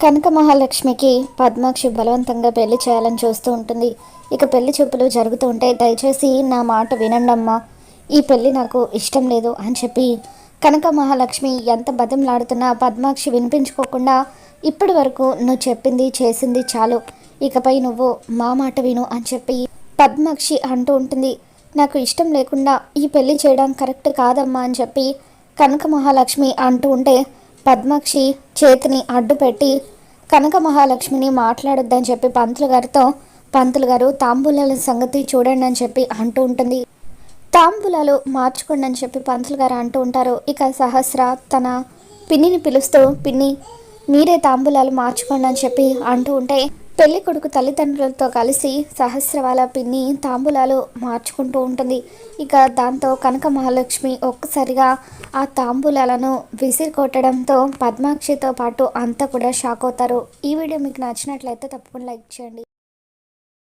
కనక మహాలక్ష్మికి పద్మాక్షి బలవంతంగా పెళ్ళి చేయాలని చూస్తూ ఉంటుంది. ఇక పెళ్ళి చూపులు జరుగుతూ ఉంటే దయచేసి నా మాట వినండమ్మా. ఈ పెళ్ళి నాకు ఇష్టం లేదు అని చెప్పి కనక మహాలక్ష్మి ఎంత బతంలాడుతున్నా పద్మాక్షి వినిపించుకోకుండా ఇప్పటి వరకు నువ్వు చెప్పింది చేసింది చాలు. ఇకపై నువ్వు మా మాట విను అని చెప్పి పద్మాక్షి అంటూ ఉంటుంది. నాకు ఇష్టం లేకుండా ఈ పెళ్ళి చేయడం కరెక్ట్ కాదమ్మా అని చెప్పి కనక మహాలక్ష్మి అంటూ ఉంటే పద్మాక్షి చేతిని అడ్డు పెట్టి కనక మహాలక్ష్మిని మాట్లాడొద్దని చెప్పి పంతులు గారితో పంతులు గారు తాంబూలాల సంగతి చూడండి అని చెప్పి అంటూ ఉంటుంది. తాంబూలాలు మార్చుకోండి అని చెప్పి పంతులు గారు అంటూ ఉంటారు. ఇక సహస్ర తన పిన్నిని పిలుస్తూ పిన్ని మీరే తాంబూలాలు మార్చుకోండి అని చెప్పి అంటూ ఉంటే పెళ్ళి కొడుకు తల్లిదండ్రులతో కలిసి సహస్రవాల పిన్ని తాంబూలాలు మార్చుకుంటూ ఉంటుంది. ఇక దాంతో కనక మహాలక్ష్మి ఒక్కసారిగా ఆ తాంబూలాలను విసిరి కొట్టడంతో పద్మాక్షితో పాటు అంతా కూడా షాక్ అవుతారు. ఈ వీడియో మీకు నచ్చినట్లయితే తప్పకుండా లైక్ చేయండి.